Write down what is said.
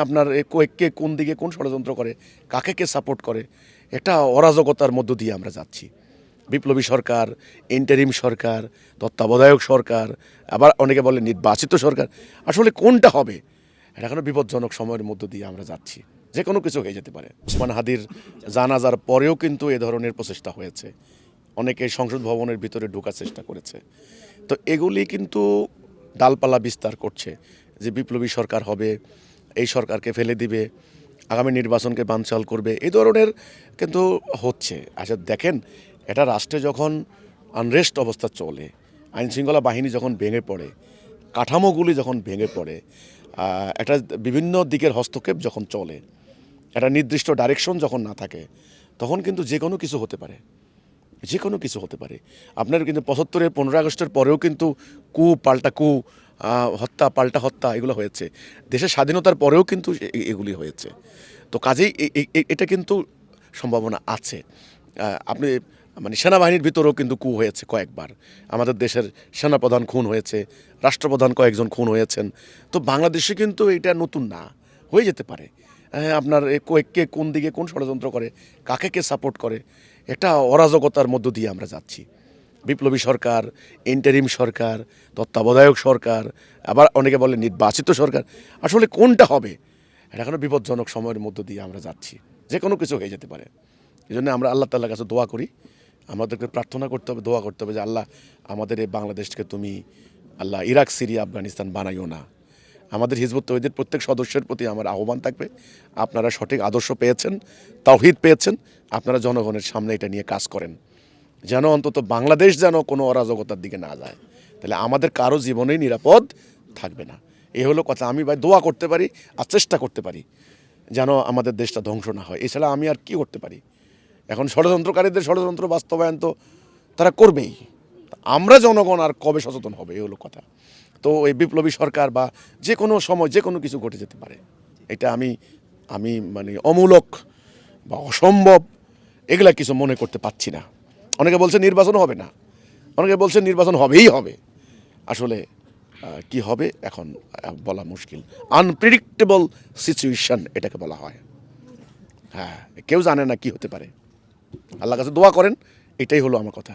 আপনার কো- কোন দিকে কোন ষড়যন্ত্র করে, কাকে কে সাপোর্ট করে একটা অরাজকতার মধ্য দিয়ে আমরা যাচ্ছি। বিপ্লবী সরকার ইন্টারিম সরকার, তত্ত্বাবধায়ক সরকার, আবার অনেকে বলে নির্বাচিত সরকার, আসলে কোনটা হবে? এটা এখনও বিপজ্জনক সময়ের মধ্য দিয়ে আমরা যাচ্ছি। যে কোনো কিছু হয়ে যেতে পারে। ওসমান হাদির জানাজার পরেও কিন্তু এ ধরনের প্রচেষ্টা হয়েছে। অনেকে সংসদ ভবনের ভিতরে ঢোকার চেষ্টা করেছে। তো এগুলি কিন্তু ডালপালা বিস্তার করছে যে বিপ্লবী সরকার হবে এই সরকারকে ফেলে দিবে, আগামী নির্বাচনকে বানচাল করবে, এই ধরনের কিন্তু হচ্ছে। আচ্ছা দেখেন, এটা রাষ্ট্রে যখন আনরেস্ট অবস্থা চলে, আইনশৃঙ্খলা বাহিনী যখন ভেঙে পড়ে, কাঠামোগুলি যখন ভেঙে পড়ে একটা বিভিন্ন দিকের হস্তক্ষেপ যখন চলে, একটা নির্দিষ্ট ডাইরেকশন যখন না থাকে, তখন কিন্তু যে কোনো কিছু হতে পারে। যে কোনো কিছু হতে পারে। আপনার কিন্তু পঁচাত্তরের, পনেরো আগস্টের পরেও কিন্তু কু পাল্টা কু হত্যা, পাল্টা হত্যা এগুলো হয়েছে। দেশের স্বাধীনতার পরেও কিন্তু এগুলি হয়েছে। তো কাজেই এটা কিন্তু সম্ভাবনা আছে। আপনি মানে সেনাবাহিনীর ভিতরেও কিন্তু কু হয়েছে কয়েকবার। আমাদের দেশের সেনাপ্রধান খুন হয়েছে, রাষ্ট্রপ্রধান কয়েকজন খুন হয়েছেন। তো বাংলাদেশে কিন্তু এটা নতুন না, হয়ে যেতে পারে। আপনার কে কোন দিকে কোন ষড়যন্ত্র করে, কাকে কে সাপোর্ট করে এটা অরাজকতার মধ্য দিয়ে আমরা যাচ্ছি। বিপ্লবী সরকার ইন্টারিম সরকার, তত্ত্বাবধায়ক সরকার, আবার অনেকে বলে নির্বাচিত সরকার। আসলে কোনটা হবে? এটা এখনও বিপজ্জনক সময়ের মধ্য দিয়ে আমরা যাচ্ছি। যে কোনো কিছু হয়ে যেতে পারে। এই জন্য আমরা আল্লাহ তাল্লার কাছে দোয়া করি। আমাদেরকে প্রার্থনা করতে হবে, দোয়া করতে হবে যে, আল্লাহ, আমাদের এই বাংলাদেশকে তুমি, আল্লাহ, ইরাক, সিরিয়া, আফগানিস্তান বানাইও না। আমাদের হিজবুত তৈদের প্রত্যেক সদস্যের প্রতি আমার আহ্বান থাকবে। আপনারা সঠিক আদর্শ পেয়েছেন তাওহিদ পেয়েছেন। আপনারা জনগণের সামনে এটা নিয়ে কাজ করেন। যেন অন্তত বাংলাদেশ যেন কোনো অরাজকতার দিকে না যায়। তাহলে আমাদের কারও জীবনেই নিরাপদ থাকবে না। এই হলো কথা। আমি ভাই দোয়া করতে পারি আর চেষ্টা করতে পারি যেন আমাদের দেশটা ধ্বংস না হয়। এছাড়া আমি আর কি করতে পারি? এখন ষড়যন্ত্রকারীদের ষড়যন্ত্র বাস্তবায়ন তো তারা করবেই। আমরা জনগণ আর কবে সচেতন হবে? এই হলো কথা। তো এই বিপ্লবী সরকার বা যে কোনো সময় যে কোনো কিছু ঘটে যেতে পারে। এটা আমি আমি মানে অমূলক বা অসম্ভব এগুলা কিছু মনে করতে পারছি না। অনেকে বলছে নির্বাচন হবে না। অনেকে বলছে নির্বাচন হবেই হবে। আসলে কি হবে এখন বলা মুশকিল। আনপ্রেডিক্টেবল সিচুয়েশান এটাকে বলা হয়। হ্যাঁ কেউ জানে না কি হতে পারে। আল্লাহ কাছে দোয়া করেন, এটাই হলো আমার কথা।